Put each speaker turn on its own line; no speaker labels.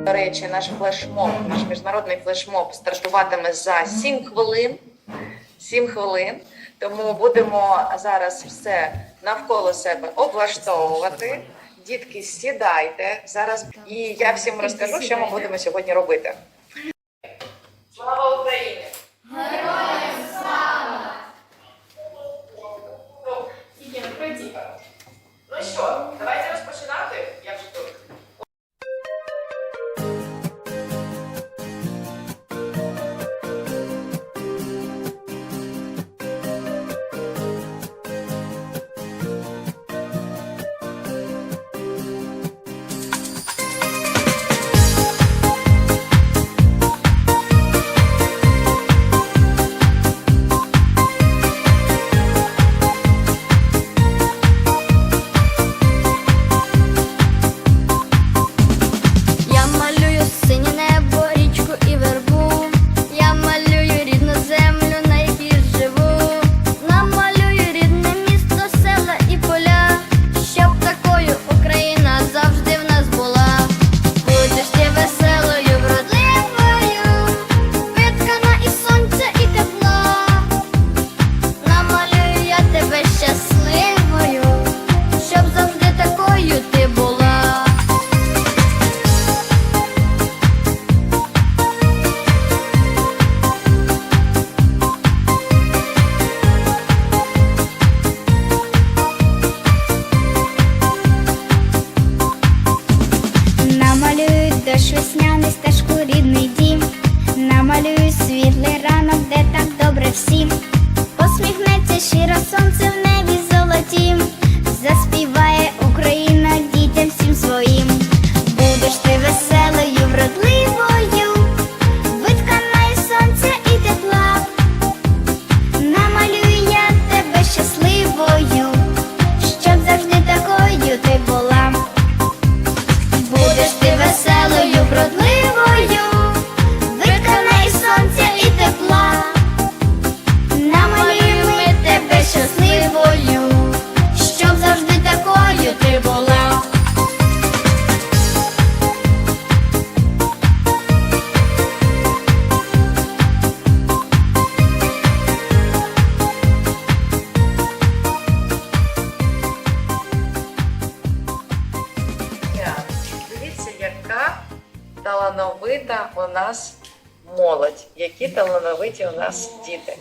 До речі, наш флешмоб, наш міжнародний флешмоб стартуватиме за 7 хвилин. 7 хвилин. Тому будемо зараз все навколо себе облаштовувати. Дітки, сідайте зараз, і я всім розкажу, що ми будемо сьогодні робити.
весняний
стеж. талановита у нас молодь, які талановиті у нас діти.